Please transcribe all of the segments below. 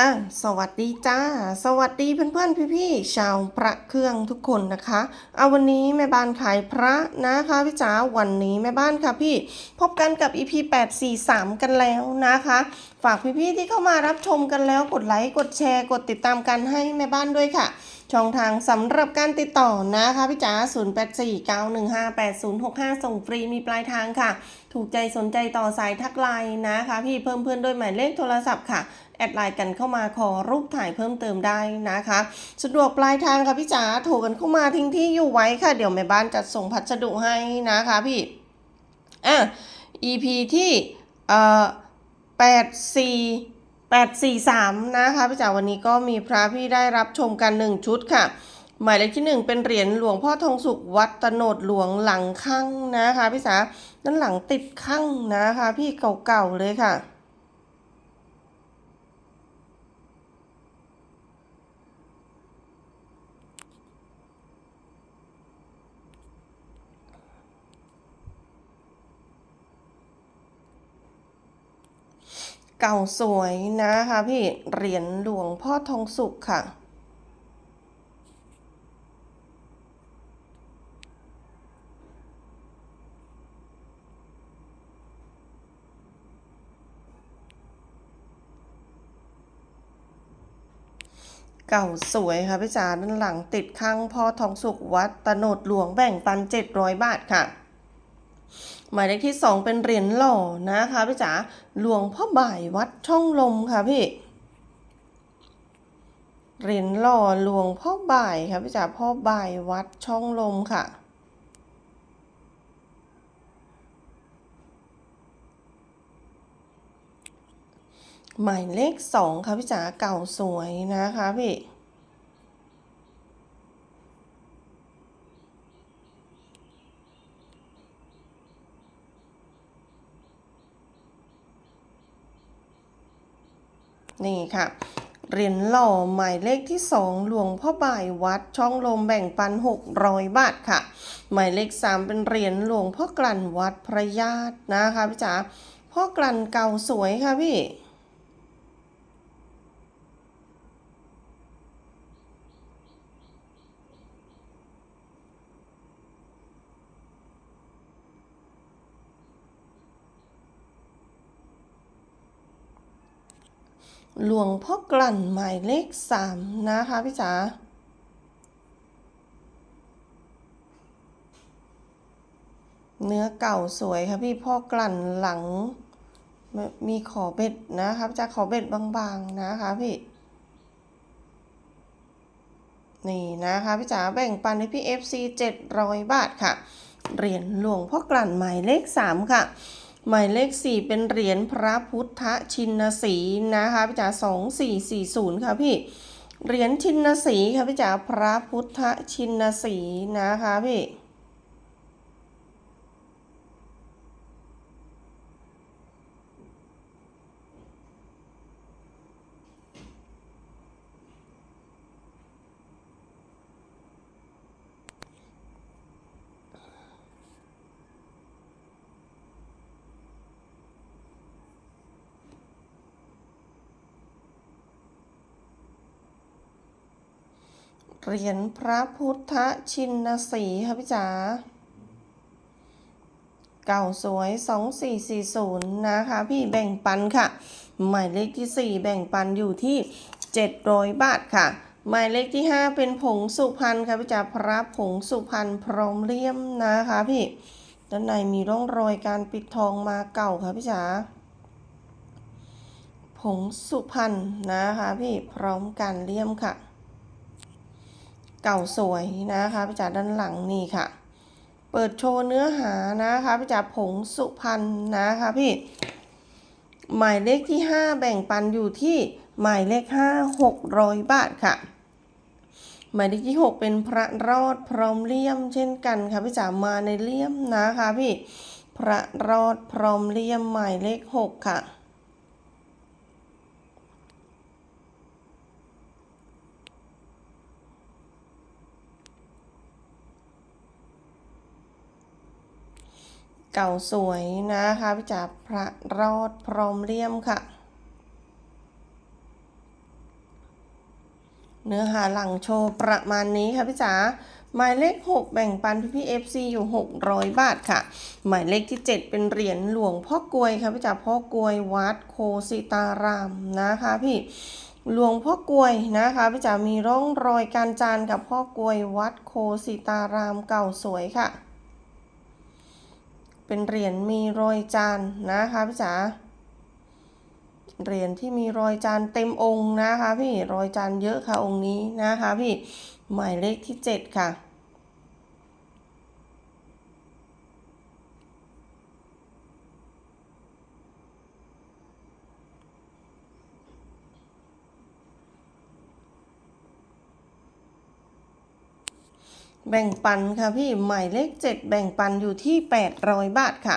อะสวัสดีจ้า สวัสดีเพื่อนๆพี่ๆชาวพระเครื่องทุกคนนะคะเอาวันนี้แม่บ้านขายพระนะคะพี่จ๋าวันนี้แม่บ้านค่ะพี่ พบกันกับ EP 843 กันแล้วนะคะ ฝากพี่ๆที่เข้ามารับชมกันแล้วกดไลค์กดแชร์กดติดตามกันให้แม่บ้านด้วยค่ะ ช่องทางสำหรับการติดต่อนะคะพี่จ๋า0849158065 ส่งฟรีมีปลายทางค่ะ ถูกใจสนใจต่อสายทักไลน์นะคะ พี่เพิ่มเพื่อนด้วยหมายเลขโทรศัพท์ค่ะ แอดไลน์กันเข้ามาขอรูปถ่ายเพิ่มเติมได้นะคะ สะดวกปลายทางค่ะพี่จ๋าโทรกันเข้ามาทิ้งที่อยู่ไว้ค่ะ เดี๋ยวแม่บ้านจัดส่งพัสดุให้นะคะพี่อะ EP ที่เอ่อแปดสี่แปดสี่สามนะคะพี่จ๋าวันนี้ก็มีพระพี่ได้รับชมกันหนึ่งชุดค่ะหมายเลขที่หนึ่งเป็นเหรียญหลวงพ่อทองสุขวัดตโนดหลวงหลังข้างนะคะพี่จ๋าด้านหลังติดข้างนะคะ พี่เก่าๆเลยค่ะ เก่าสวยนะคะพี่เหรียญหลวงพ่อทองสุขค่ะ เก่าสวยค่ะพี่จ๋าด้านหลังติดข้างพ่อทองสุขวัดตโนดหลวงแบ่งปัน 700 บาทค่ะ หมายเลขที่สองเป็นเหรียญหล่อนะคะพี่จ๋าหลวงพ่อบ่ายวัดช่องลมค่ะพี่เหรียญหล่อหลวงพ่อบ่ายค่ะพี่จ๋าพ่อบ่ายวัดช่องลมค่ะ หมายเลขสองค่ะพี่จ๋าเก่าสวยนะคะพี่ นี่ค่ะเหรียญหล่อหมายเลขที่สองหลวงพ่อบ่ายวัดช่องลมแบ่งปัน 600 บาทค่ะ หมายเลขสามเป็นเหรียญหลวงพ่อกลั่นวัดพระญาตินะคะพี่จ๋าพ่อกลั่นเก่าสวยค่ะพี่ หลวงพ่อกลั่นหมายเลขสามนะคะพี่จ๋าเนื้อเก่าสวยค่ะพี่พ่อกลั่นหลัง มีขอเบ็ดนะคะจะขอเบ็ดบางๆนะคะพี่นี่นะคะพี่จ๋าแบ่งปันให้พี่ FC 700 บาทค่ะ เหรียญหลวงพ่อกลั่นหมายเลข 3 ค่ะ หมายเลข 4 เป็นเหรียญพระพุทธชินสีนะคะพี่จ๋าสองสี่สี่ศูนย์ค่ะพี่เหรียญชินสีค่ะพี่จ๋าพระพุทธชินสีนะคะพี่ เหรียญพระพุทธชินสีค่ะพี่จ๋าเก่าสวย 2440 นะคะพี่แบ่งปันค่ะ หมายเลขที่ 4 แบ่งปันอยู่ที่ 700 บาทค่ะ หมายเลขที่ 5 เป็นผงสุพรรณค่ะพี่จ๋าพระผงสุพรรณพร้อมเลี่ยมนะคะพี่ด้านในมีร่องรอยการปิดทองมาเก่าค่ะพี่จ๋าผงสุพรรณนะคะพี่พร้อมการเลี่ยมค่ะ เก่าสวยนะคะพี่จ๋าด้านหลังนี่ค่ะ เปิดโชว์เนื้อหานะคะพี่จ๋าผงสุพรรณนะคะพี่ หมายเลขที่ 5 แบ่งปันอยู่ที่หมายเลข 5 600 บาทค่ะ หมายเลขที่ 6 เป็นพระรอดพร้อมเลี่ยมเช่นกันค่ะพี่จ๋ามาในเลี่ยมนะคะพี่ พระรอดพร้อมเลี่ยมหมายเลข 6 ค่ะ เก่าสวยนะคะพี่จ๋าพระรอดพร้อมเลี่ยมค่ะ เนื้อหาหลังโชว์ประมาณนี้ค่ะพี่จ๋าหมายเลข 6 แบ่งปันพี่พี่ FC อยู่ 600 บาทค่ะ หมายเลขที่ 7 เป็นเหรียญหลวงพ่อกลวยค่ะพี่จ๋าพ่อกลวยวัดโคสิตารามนะคะพี่หลวงพ่อกลวยนะคะพี่จ๋ามีร่องรอยการจานกับพ่อกลวยวัดโคสิตารามเก่าสวยค่ะ เป็นเหรียญมีรอยจานนะคะพี่จ๋าเหรียญที่มีรอยจานเต็มองค์นะคะพี่รอยจานเยอะค่ะองค์นี้นะคะพี่หมายเลขที่ 7 ค่ะ แบ่งปันค่ะพี่หมายเลข 7 แบ่งปันอยู่ที่ 800 บาทค่ะ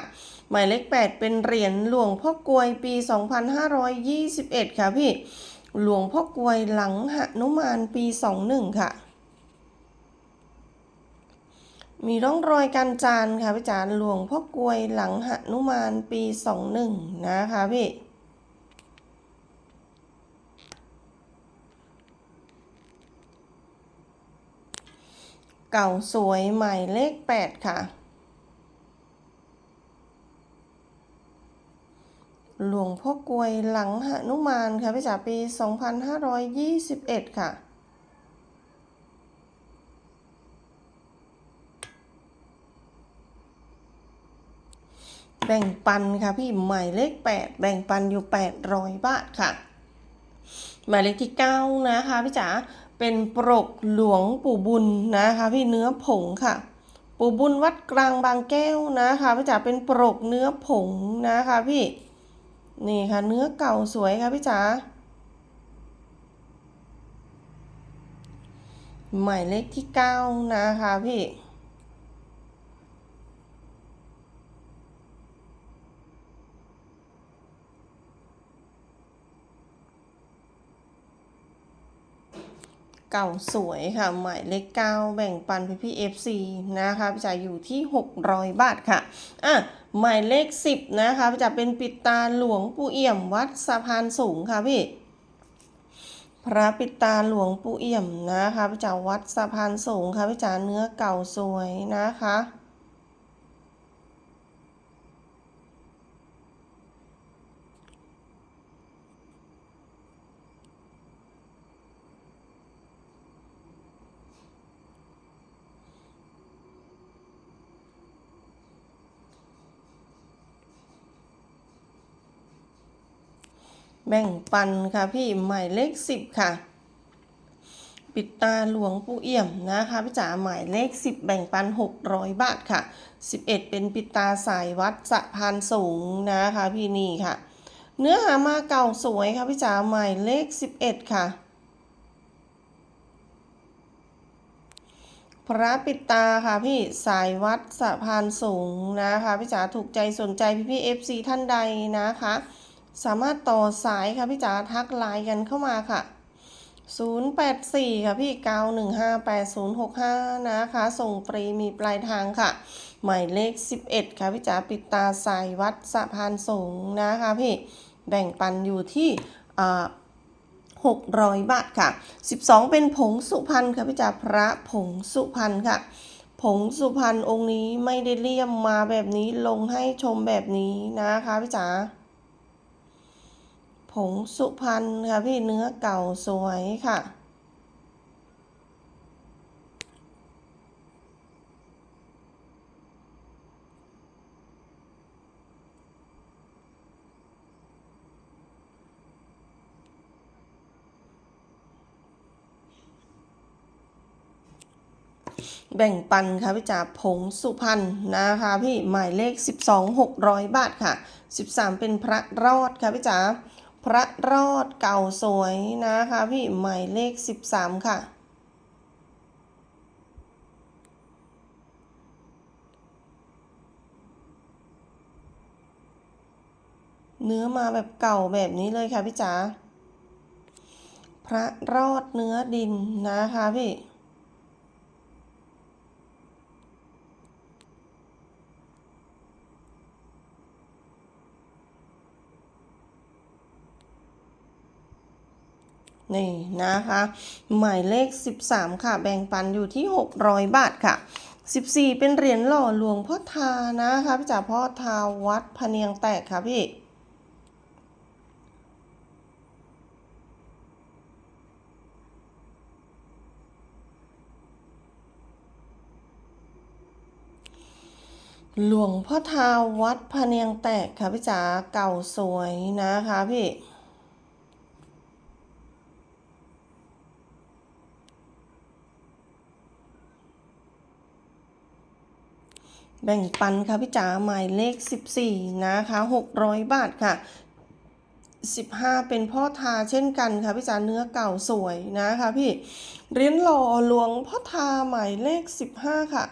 หมายเลข 8 เป็นเหรียญหลวงพ่อกลวยปี 2521 ค่ะพี่ หลวงพ่อกลวยหลังหนุมานปี 21 ค่ะ มีร่องรอยการจานค่ะพี่จานหลวงพ่อกลวยหลังหนุมานปี 21 นะคะพี่ เก่าสวยใหมายเลข 8 ค่ะ หลวงพ่อกลวยหลังหนุมานค่ะพี่จ๋าปี 2521 ค่ะ แบ่งปันค่ะพี่หมายเลข 8 แบ่งปันอยู่ 800 บาทค่ะ หมายเลขที่ 9 นะคะพี่จ๋า เป็นปรกหลวงปู่บุญนะคะพี่เนื้อผงค่ะ ปู่บุญวัดกลางบางแก้วนะคะพี่จ๋าเป็นปรกเนื้อผงนะคะพี่นี่ค่ะเนื้อเก่าสวยค่ะพี่จ๋าหมายเลขที่ 9 นะคะพี่ เก่าสวยค่ะ หมายเลขเก้าแบ่งปันพี่พี่เอฟซีนะคะพี่จ๋าอยู่ที่ 600 บาทค่ะอะหมายเลข 10 นะคะพี่จ๋าเป็นปิดตาหลวงปู่เอี่ยมวัดสะพานสูงค่ะพี่พระปิดตาหลวงปู่เอี่ยมนะคะพี่จ๋าวัดสะพานสูงค่ะพี่จ๋าเนื้อเก่าสวยนะคะ แบ่งปันค่ะพี่หมายเลข10ค่ะ ปิดตาหลวงปู่เอี่ยมนะคะพี่จ๋าหมายเลข10แบ่งปัน600บาทค่ะ11เป็นปิดตาสายวัดสะพานสูงนะคะพี่นี่ค่ะ เนื้อหามาเก่าสวยค่ะพี่จ๋าหมายเลข11ค่ะพระปิดตาค่ะพี่สายวัดสะพานสูงนะคะพี่จ๋าถูกใจสนใจพี่พี่เอฟซีท่านใดนะคะ สามารถต่อสายค่ะพี่จ๋าทักไลน์กันเข้ามาค่ะ 084 ค่ะพี่9158065 นะคะ ส่งฟรีมีปลายทางค่ะ หมายเลข 11 ค่ะพี่จ๋าปิดตาสายวัดสะพานสูงนะคะ พี่แบ่งปันอยู่ที่600 บาทค่ะ 12 เป็นผงสุพรรณค่ะพี่จ๋าพระผงสุพรรณค่ะ ผงสุพรรณองค์นี้ไม่ได้เลี่ยมมาแบบนี้ลงให้ชมแบบนี้นะคะพี่จ๋า ผงสุพรรณค่ะพี่เนื้อเก่าสวยค่ะ แบ่งปันค่ะพี่จ๋าผงสุพรรณนะคะพี่หมายเลข 12 600 บาทค่ะ 13 เป็นพระรอดค่ะพี่จ๋า พระรอดเก่าสวยนะคะพี่หมายเลข 13 ค่ะ เนื้อมาแบบเก่าแบบนี้เลยค่ะพี่จ๋าพระรอดเนื้อดินนะคะพี่ นี่นะคะ หมายเลข 13 ค่ะ แบ่งปันอยู่ที่ 600 บาทค่ะ 14 เป็นเหรียญหล่อหลวงพ่อทานะคะพี่จ๋าพ่อทาวัดพเนียงแตกค่ะพี่หลวงพ่อทาวัดพเนียงแตกค่ะพี่จ๋าเก่าสวยนะคะพี่ แบ่งปันค่ะพี่จ๋าหมายเลข 14 นะคะ 600 บาทค่ะ 15 เป็นพ่อทาเช่นกันค่ะพี่จ๋าเนื้อเก่าสวยนะคะพี่เรียนหล่อหลวงพ่อทาหมายเลข 15 ค่ะ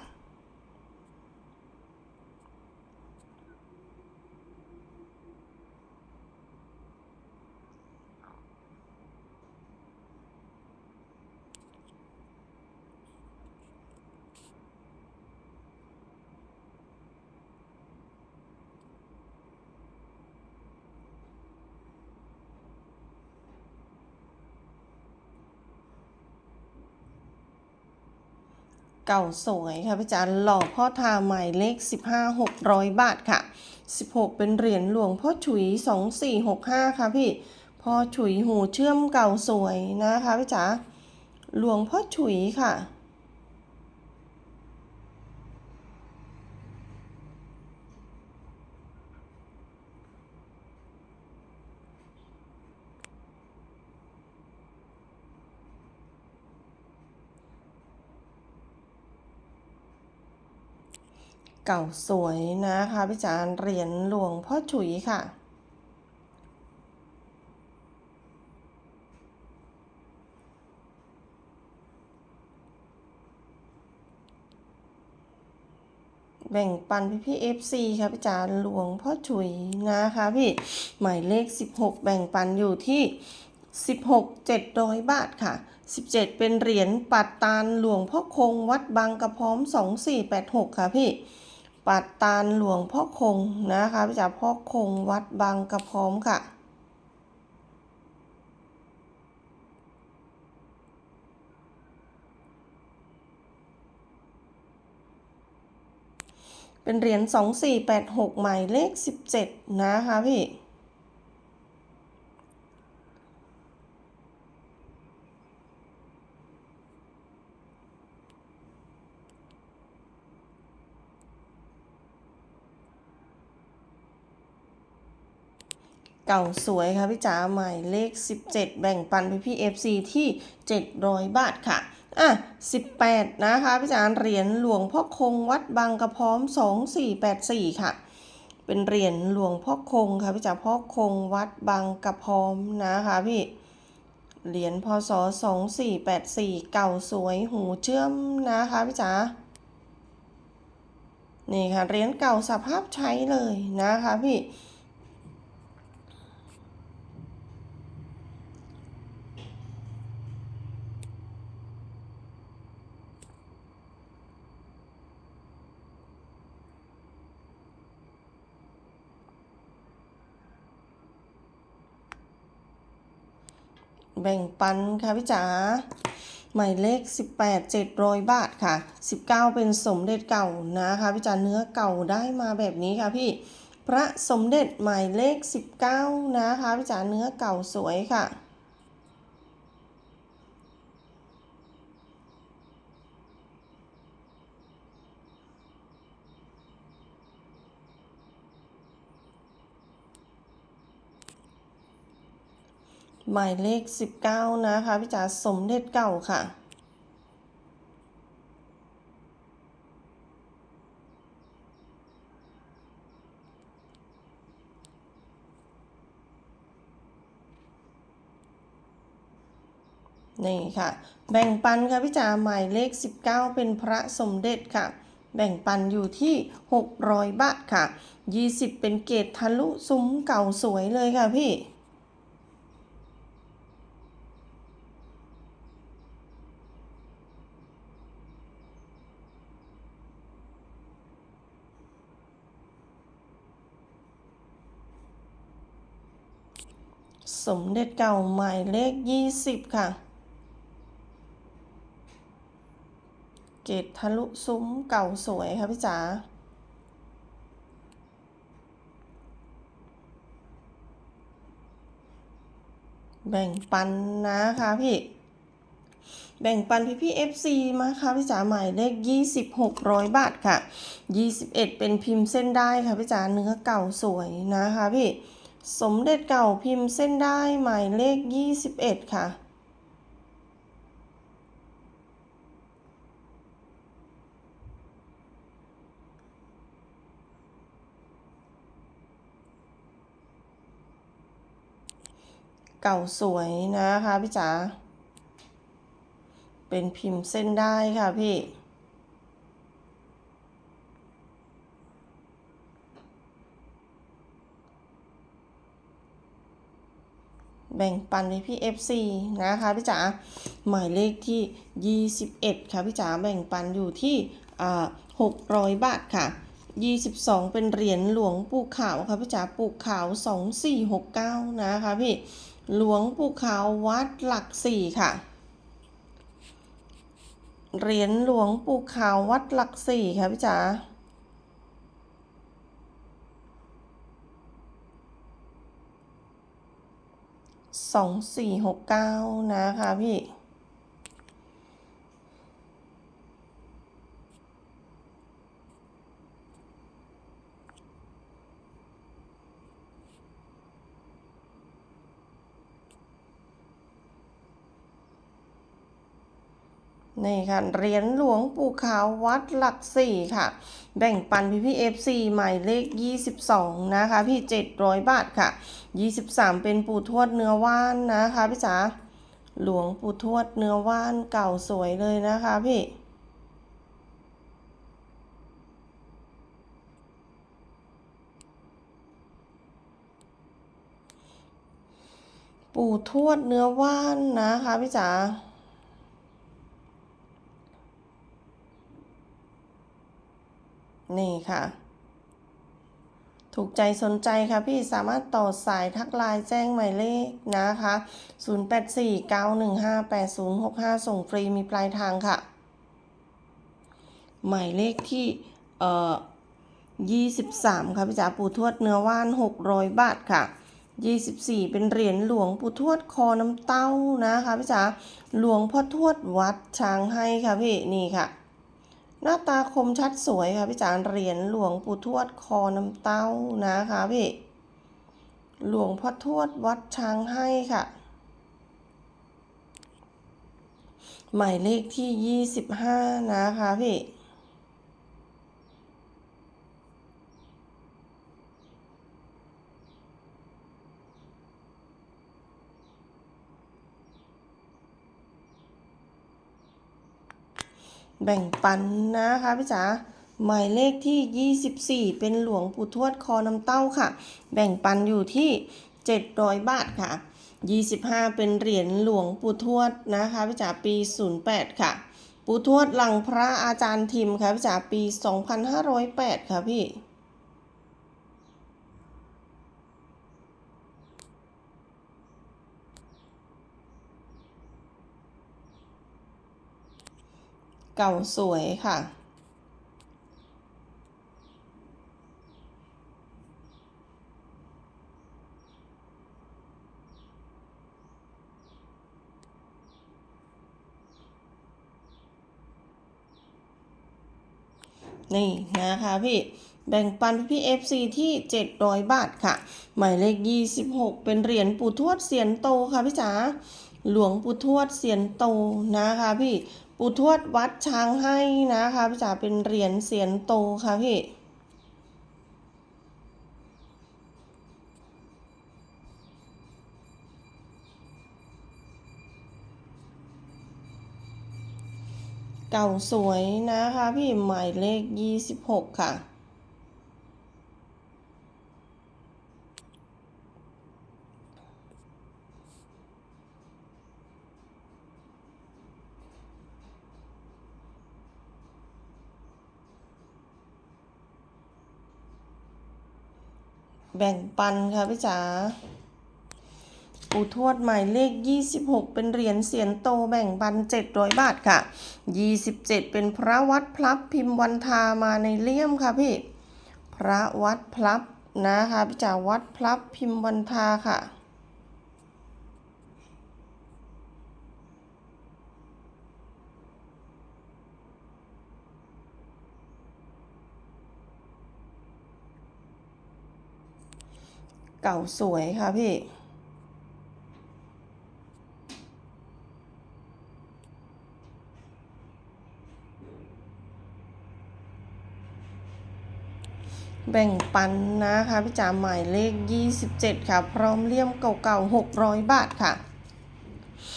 เก่าสวยค่ะพี่จ๋าหล่อพ่อทาใหม่เลข 15 600 บาทค่ะ 16 เป็นเหรียญหลวงพ่อฉุย 2465 ค่ะพี่พ่อฉุยหูเชื่อมเก่าสวยนะคะพี่จ๋าหลวงพ่อฉุยค่ะ เก่าสวยนะคะพี่จ๋าเหรียญหลวงพ่อฉุยค่ะ แบ่งปันพี่พี่เอฟซีค่ะพี่จ๋าหลวงพ่อฉุยนะคะพี่หมายเลข 16 แบ่งปันอยู่ที่16 700 บาทค่ะ 17 เป็นเหรียญปัดตานหลวงพ่อคงวัดบางกระพร้อม 2486 ค่ะพี่ ปัดตานหลวงพ่อคงนะคะพี่จ๋าพ่อคงวัดบางกระพร้อมค่ะ เป็นเหรียญ2486หมายเลข17นะคะพี่ เก่าสวยค่ะพี่จ๋าหมายเลข 17 แบ่งปันพี่พี่ FC ที่ 700 บาทค่ะ อะ 18 นะคะพี่จ๋าเหรียญหลวงพ่อคงวัดบางกระพร้อม 2484 ค่ะ เป็นเหรียญหลวงพ่อคงค่ะพี่จ๋าพ่อคงวัดบางกระพร้อมนะคะพี่เหรียญพศ 2484 เก่าสวยหูเชื่อมนะคะพี่จ๋านี่ค่ะเหรียญเก่าสภาพใช้เลยนะคะพี่ แบ่งปันค่ะพี่จ๋าหมายเลข 18 700 บาทค่ะ 19 เป็นสมเด็จเก่านะคะพี่จ๋าเนื้อเก่าได้มาแบบนี้ค่ะพี่พระสมเด็จหมายเลข 19 นะคะพี่จ๋าเนื้อเก่าสวยค่ะ หมายเลข 19 นะคะพี่จ๋าสมเด็จเก่าค่ะนี่ค่ะ แบ่งปันค่ะพี่จ๋าหมายเลข 19 เป็นพระสมเด็จค่ะ แบ่งปันอยู่ที่ 600 บาทค่ะ 20 เป็นเกตทะลุซุ้มเก่าสวยเลยค่ะพี่ สมเด็จเก่าหมายเลขยี่สิบค่ะ เกตทะลุซุ้มเก่าสวยค่ะพี่จ๋าแบ่งปันนะคะพี่ แบ่งปันพี่พี่ FC มาค่ะพี่จ๋าหมายเลข2600บาทค่ะ 21 เป็นพิมพ์เส้นได้ค่ะพี่จ๋าเนื้อเก่าสวยนะคะพี่ สมเด็จเก่าพิมพ์เส้นได้หมายเลข 21 ค่ะ เก่าสวยนะคะพี่จ๋าเป็นพิมพ์เส้นได้ค่ะพี่ แบ่งปันให้พี่ FC นะคะพี่จ๋าหมายเลขที่ 21 ค่ะพี่จ๋าแบ่งปันอยู่ที่อ่า600บาทค่ะ 22 เป็นเหรียญหลวงปู่ขาวค่ะพี่จ๋าปู่ขาว 2469 นะคะพี่หลวงปู่ขาววัดหลักสี่ค่ะเหรียญหลวงปู่ขาววัดหลักสี่ค่ะพี่จ๋า สองสี่หกเก้านะคะพี่ นี่ค่ะเหรียญหลวงปู่ขาววัดหลักสี่ค่ะ แบ่งปันพี่พี่เอฟซีหมายเลข 22 นะคะ พี่700 บาทค่ะ 23 เป็นปู่ทวดเนื้อว่านนะคะพี่จ๋าหลวงปู่ทวดเนื้อว่านเก่าสวยเลยนะคะพี่ปู่ทวดเนื้อว่านนะคะพี่จ๋า นี่ค่ะ ถูกใจสนใจค่ะพี่สามารถต่อสายทักไลน์แจ้งหมายเลขนะคะ 0849158065 ส่งฟรีมีปลายทางค่ะ หมายเลขที่เอ่อ23 ค่ะพี่จ๋าปู่ทวดเนื้อว่าน 600 บาทค่ะ 24 เป็นเหรียญหลวงปู่ทวดคอน้ำเต้านะคะพี่จ๋าหลวงพ่อทวดวัดช้างให้ค่ะพี่นี่ค่ะ หน้าตาคมชัดสวยค่ะพี่จารเหรียญหลวงปู่ทวดคอน้ำเต้านะคะพี่ หลวงพ่อทวดวัดช้างให้ค่ะ หมายเลขที่ 25 นะคะพี่ แบ่งปันนะคะพี่จ๋าหมายเลขที่ 24 เป็นหลวงปู่ทวดคอน้ำเต้าค่ะ แบ่งปันอยู่ที่ 700 บาทค่ะ 25 เป็นเหรียญหลวงปู่ทวดนะคะพี่จ๋าปี 08 ค่ะ ปู่ทวดหลังพระอาจารย์ทิมค่ะพี่จ๋าปี 2508 ค่ะพี่ เก่าสวยค่ะ นี่นะคะพี่แบ่งปันพี่ FC ที่ 700 บาทค่ะ หมายเลข 26 เป็นเหรียญปู่ทวดเสียนโตค่ะพี่จ๋าหลวงปู่ทวดเสียนโตนะคะพี่ ปู่ทวดวัดช้างให้นะคะพี่จ๋าเป็นเหรียญเสียนโตค่ะพี่เก่าสวยนะคะพี่หมายเลข 26 ค่ะ แบ่งปันค่ะพี่จ๋าปู่ทวดหมายเลข 26 เป็นเหรียญเสียนโตแบ่งปัน 700 บาทค่ะ 27 เป็นพระวัดพลับพิมพ์วันทามาในเลี่ยมค่ะพี่ พระวัดพลับนะคะพี่จ๋าวัดพลับพิมพ์วันทาค่ะ เก่าสวยค่ะพี่ แบ่งปันนะคะพี่จ๋าหมายเลข 27 ค่ะ พร้อมเลี่ยมเก่าๆ 600 บาทค่ะ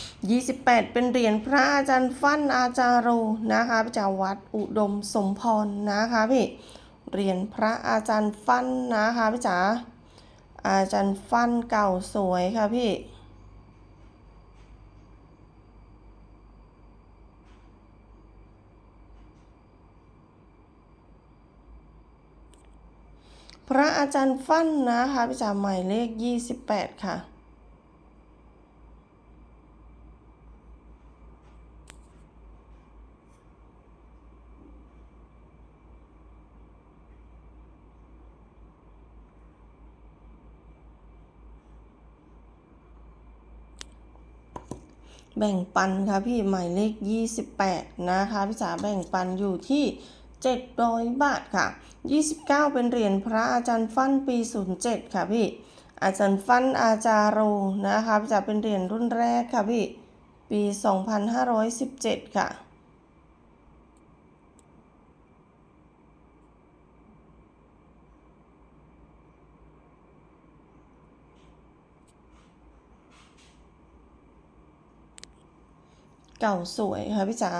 28 เป็นเหรียญพระอาจารย์ฟั่นอาจารโรนะคะพี่จ๋าวัดอุดมสมพรนะคะพี่เหรียญพระอาจารย์ฟั่นนะคะพี่จ๋า อาจารย์ฟันเก่าสวยค่ะพี่พระอาจารย์ฟั่นนะคะพี่จ๋าหมายเลข 28 ค่ะ แบ่งปันค่ะพี่หมายเลข 28 นะคะพี่สาแบ่งปันอยู่ที่700 บาทค่ะ 29 เป็นเหรียญพระอาจารย์ฟั่นปี 07 ค่ะพี่ อาจารย์ฟั่นอาจารโรนะคะพี่จ๋าเป็นเหรียญรุ่นแรกค่ะพี่ ปี 2517 ค่ะ เก่าสวยค่ะพี่จ๋า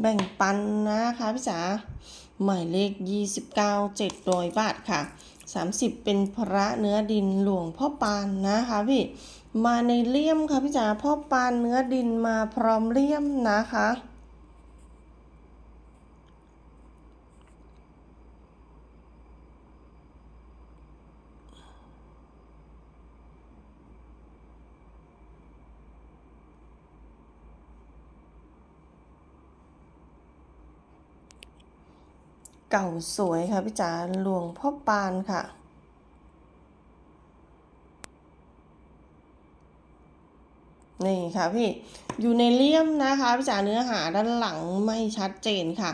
แบ่งปันนะคะพี่จ๋า หมายเลข 29 700 บาทค่ะ 30 เป็นพระเนื้อดินหลวงพ่อปานนะคะพี่ มาในเลี่ยมค่ะพี่จ๋าพ่อปานเนื้อดินมาพร้อมเลี่ยมนะคะ เก่าสวยค่ะพี่จ๋าหลวงพ่อปานค่ะ นี่ค่ะพี่อยู่ในเลี่ยมนะคะพี่จ๋าเนื้อหาด้านหลังไม่ชัดเจนค่ะ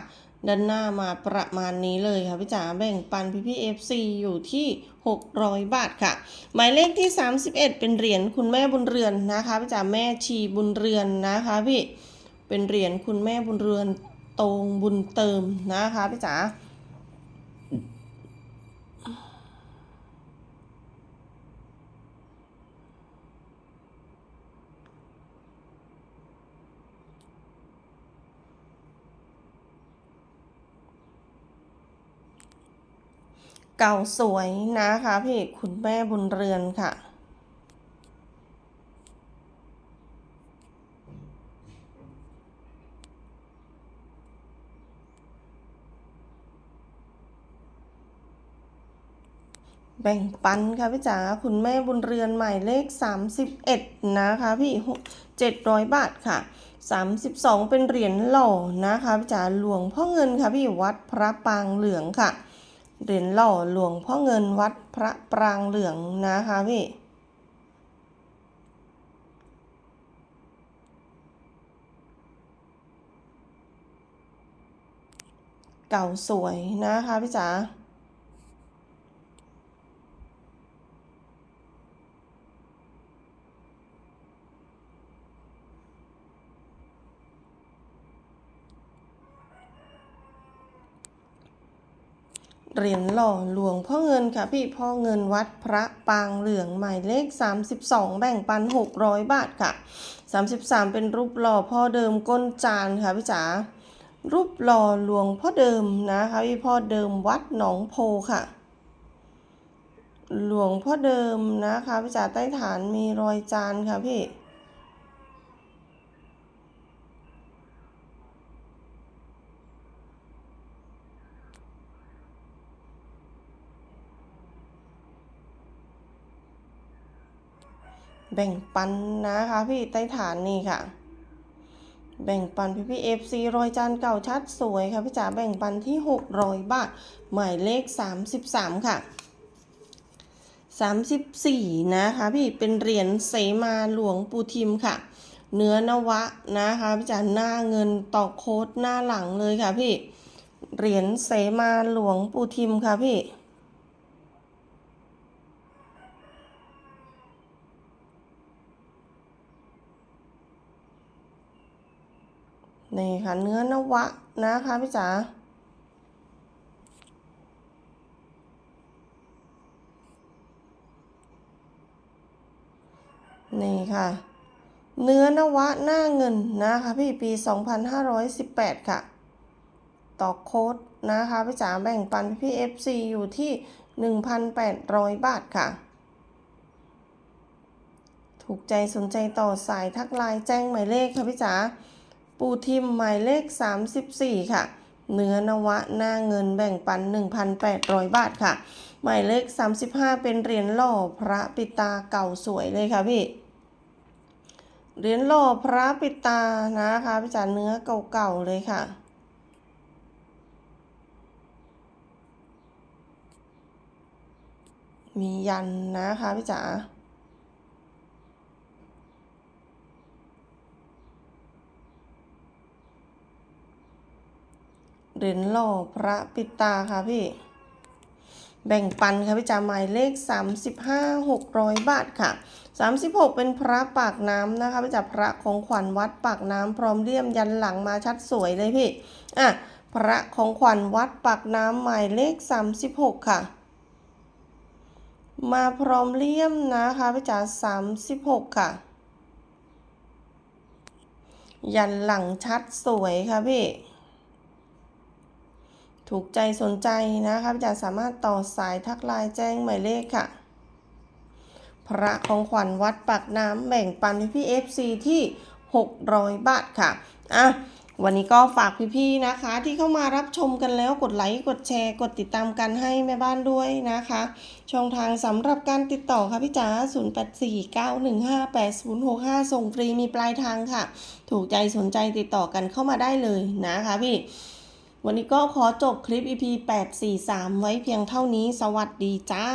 ด้านหน้ามาประมาณนี้เลยค่ะพี่จ๋าแบ่งปันพี่พี่เอฟซีอยู่ที่ 600 บาทค่ะ หมายเลขที่ 31 เป็นเหรียญคุณแม่บุญเรือนนะคะพี่จ๋าแม่ชีบุญเรือนนะคะพี่เป็นเหรียญคุณแม่บุญเรือนตรงบุญเติมนะคะพี่จ๋า เก่าสวยนะคะพี่คุณแม่บุญเรือนค่ะ แบ่งปันค่ะพี่จ๋าคุณแม่บุญเรือนหมายเลข 31 นะคะพี่700 บาทค่ะ32 เป็นเหรียญหล่อนะคะพี่จ๋าหลวงพ่อเงินค่ะพี่วัดพระปางเหลืองค่ะ เหรียญหล่อหลวงพ่อเงินวัดพระปรางเหลืองนะคะพี่เก่าสวยนะคะพี่จ๋า เหรียญหล่อหลวงพ่อเงินค่ะพี่พ่อเงินวัดพระปางเหลืองหมายเลข 32 แบ่งปัน 600 บาทค่ะ 33 เป็นรูปหล่อพ่อเดิมก้นจานค่ะพี่จ๋ารูปหล่อหลวงพ่อเดิมนะคะพี่พ่อเดิมวัดหนองโพค่ะ หลวงพ่อเดิมนะคะพี่จ๋าใต้ฐานมีรอยจานค่ะพี่ แบ่งปันนะคะพี่ใต้ฐานนี่ค่ะ แบ่งปันพี่พี่เอฟซีรอยจานเก่าชัดสวยค่ะพี่จ๋าแบ่งปันที่ 600 บาท หมายเลข 33 ค่ะ 34 นะคะพี่เป็นเหรียญเสมาหลวงปู่ทิมค่ะ เนื้อนวะนะคะพี่จ๋าหน้าเงินต่อโค้ดหน้าหลังเลยค่ะพี่ เหรียญเสมาหลวงปู่ทิมค่ะพี่ นี่ค่ะเนื้อนวะนะคะพี่จ๋านี่ค่ะ เนื้อนวะหน้าเงินนะคะพี่ปี 2518 ค่ะ ต่อโค้ดนะคะพี่จ๋าแบ่งปันพี่ FC อยู่ที่ 1,800 บาทค่ะ ถูกใจสนใจต่อสายทักไลน์แจ้งหมายเลขค่ะพี่จ๋า ปูทิมหมายเลข 34 ค่ะ เนื้อนวะหน้าเงินแบ่งปัน 1,800 บาทค่ะ หมายเลข 35 เป็นเหรียญหล่อพระปิตาเก่าสวยเลยค่ะพี่เหรียญหล่อพระปิตานะคะพี่จ๋าเนื้อเก่าๆเลยค่ะมียันนะคะพี่จ๋า เหรียญหล่อพระปิตาค่ะพี่ แบ่งปันค่ะพี่จ๋าหมายเลข 35 600 บาทค่ะ 36 เป็นพระปากน้ำนะคะพี่จ๋าพระของขวัญวัดปากน้ำพร้อมเลี่ยมยันหลังมาชัดสวยเลยพี่ อะ พระของขวัญวัดปากน้ำหมายเลข 36 ค่ะมาพร้อมเลี่ยมนะคะพี่จ๋า36ค่ะ ยันหลังชัดสวยค่ะพี่ ถูกใจสนใจนะคะพี่จ๋าสามารถต่อสายทักไลน์แจ้งหมายเลขค่ะ พระของขวัญวัดปากน้ำแบ่งปันพี่พี่ FC ที่ 600 บาทค่ะอะวันนี้ก็ฝากพี่ๆนะคะ ที่เข้ามารับชมกันแล้วกดไลค์กดแชร์ กดติดตามกันให้แม่บ้านด้วยนะคะ ช่องทางสำหรับการติดต่อค่ะพี่จ๋า0849158065 ส่งฟรีมีปลายทางค่ะ ถูกใจสนใจติดต่อกันเข้ามาได้เลยนะคะพี่ วันนี้ก็ขอจบคลิป EP 843 ไว้เพียงเท่านี้ สวัสดีจ้า